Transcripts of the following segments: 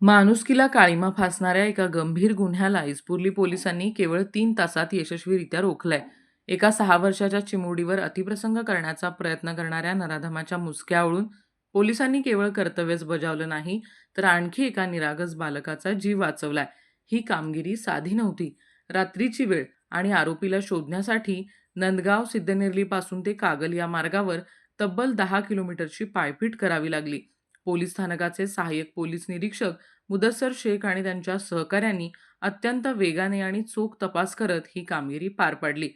माणुसकीला काळीमा फासणाऱ्या एका गंभीर गुन्ह्याला इस्पुर्ली पोलिसांनी केवळ तीन तासात यशस्वीरित्या रोखलंय. एका सहा वर्षाच्या चिमुरडीवर अतिप्रसंग करण्याचा प्रयत्न करणाऱ्या नराधमाच्या मुसक्यावळून पोलिसांनी केवळ कर्तव्यच बजावलं नाही तर आणखी एका निरागस बालकाचा जीव वाचवलाय. ही कामगिरी साधी नव्हती. रात्रीची वेळ आणि आरोपीला शोधण्यासाठी नंदगाव सिद्धनेरलीपासून ते कागल या मार्गावर तब्बल दहा किलोमीटरची पायपीट करावी लागली. पोलीस स्थानकाचे सहाय्यक पोलीस निरीक्षक मुदस्सर शेख आणि त्यांच्या सहकाऱ्यांनी अत्यंत वेगाने आणि चोख तपास करत ही कामगिरी पार पाडली.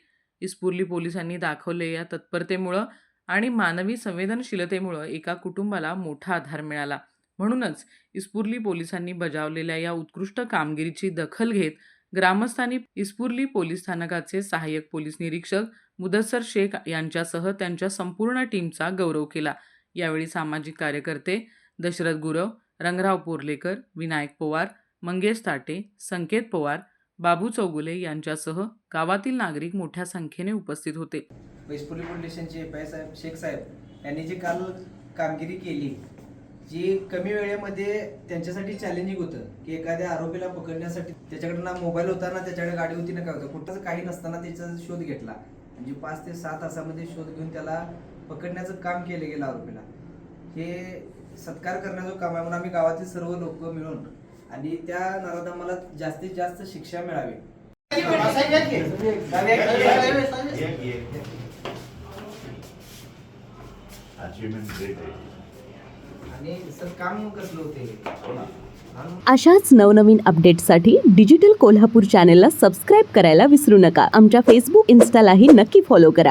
इस्पुर्ली पोलिसांनी दाखवले या तत्परतेमुळं आणि मानवी संवेदनशीलतेमुळं एका कुटुंबाला मोठा आधार मिळाला. म्हणूनच इस्पुर्ली पोलिसांनी बजावलेल्या या उत्कृष्ट कामगिरीची दखल घेत ग्रामस्थांनी इस्पुर्ली पोलीस स्थानकाचे सहाय्यक पोलीस निरीक्षक मुदस्सर शेख यांच्यासह त्यांच्या संपूर्ण टीमचा गौरव केला. यावेळी सामाजिक कार्यकर्ते दशरथ गुरव रंगराव पोर्लेकर विनायक पवार मंगेश ताटे संकेत पवार बाबू चौगुले यांच्यासह गावातील नागरिक मोठ्या संख्येने उपस्थित होते. वैसपुली फाउंडेशनचे स्टेशनचे आय साहेब शेख साहेब यांनी जी काल कामगिरी केली जी कमी वेळेमध्ये त्यांच्यासाठी चॅलेंजिंग होतं की एखाद्या आरोपीला पकडण्यासाठी त्याच्याकडे ना मोबाईल होता ना त्याच्याकडे गाडी होती ना काय होतं. कुठंच काही नसताना त्याचा शोध घेतला. म्हणजे पाच ते सात तासामध्ये शोध घेऊन त्याला पकडण्याचं काम केलं गेलं आरोपीला. हे सत्कार करण्याचं काम आहे म्हणून आम्ही गावातील सर्व लोक मिळून आणि त्या नराधमाला जास्तीत जास्त शिक्षा मिळावी. अचिव्हमेंट ग्रेट आहे. आणि सर काम कसलं होते हो अशाच नवनवीन अपडेट्ससाठी डिजिटल कोल्हापूर चॅनेलला सबस्क्राईब करायला विसरू नका. आमच्या फेसबुक इन्स्टालाही नक्की फॉलो करा.